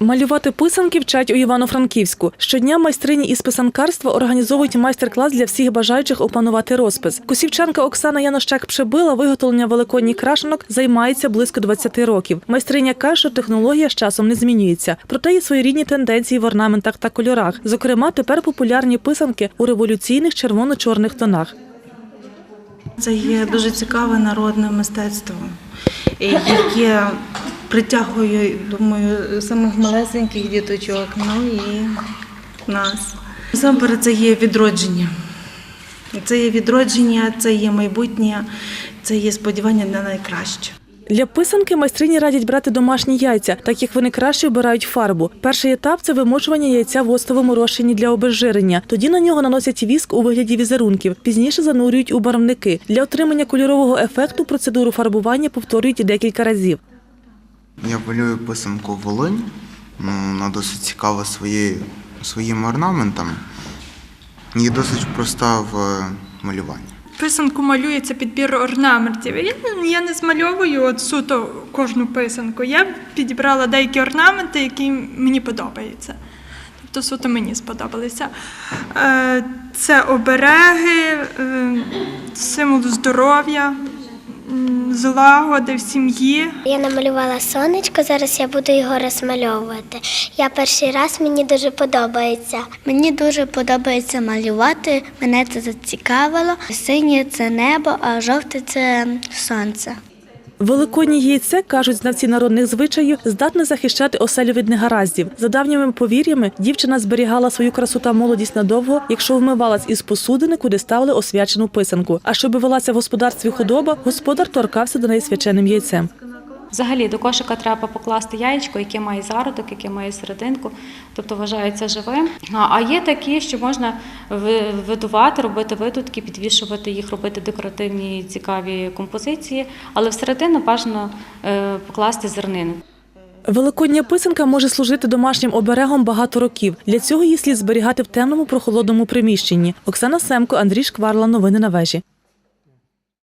Малювати писанки вчать у Івано-Франківську. Щодня майстрині із писанкарства організовують майстер-клас для всіх бажаючих опанувати розпис. Косівчанка Оксана Янощак Пшебила виготовлення великодніх крашенок займається близько 20 років. Майстриня каже, що технологія з часом не змінюється. Проте є своєрідні тенденції в орнаментах та кольорах. Зокрема, тепер популярні писанки у революційних червоно-чорних тонах. Це є дуже цікаве народне мистецтво, яке притягує, думаю, самих малесеньких діточок, ну і нас. Насамперед, це є відродження. Це є відродження, це є майбутнє, це є сподівання на найкраще. Для писанки майстрині радять брати домашні яйця, так як вони краще обирають фарбу. Перший етап це вимочування яйця в оцтовому розчині для обезжирення. Тоді на нього наносять віск у вигляді візерунків. Пізніше занурюють у барвники. Для отримання кольорового ефекту процедуру фарбування повторюють декілька разів. Я малюю писанку Волинь. Ну, вона досить цікава своєю, своїм орнаментом і досить проста в е, малюванні. Писанку малюється підбір орнаментів. Я, я не змальовую от суто кожну писанку. Я підібрала деякі орнаменти, які мені подобаються. Тобто суто мені сподобалися. Е, Це обереги, е, символ здоров'я, злагоди в сім'ї. Я намалювала сонечко, зараз я буду його розмальовувати. Я перший раз мені дуже подобається. Мені дуже подобається малювати, мене це зацікавило. Синє це небо, а жовте це сонце. Великоднє яйце, кажуть знавці народних звичаїв, здатне захищати оселю від негараздів. За давніми повір'ями, дівчина зберігала свою красу та молодість надовго, якщо вмивалась із посудини, куди ставили освячену писанку. А щоб велася в господарстві худоба, господар торкався до неї свяченим яйцем. Взагалі до кошика треба покласти яєчко, яке має зародок, яке має серединку, тобто вважається живим. А є такі, що можна ви- видувати, робити видутки, підвішувати їх, робити декоративні цікаві композиції, але всередину бажано е, покласти зернину. Великодня писанка може служити домашнім оберегом багато років. Для цього її слід зберігати в темному прохолодному приміщенні. Оксана Семко, Андрій Шкварла. Новини на вежі.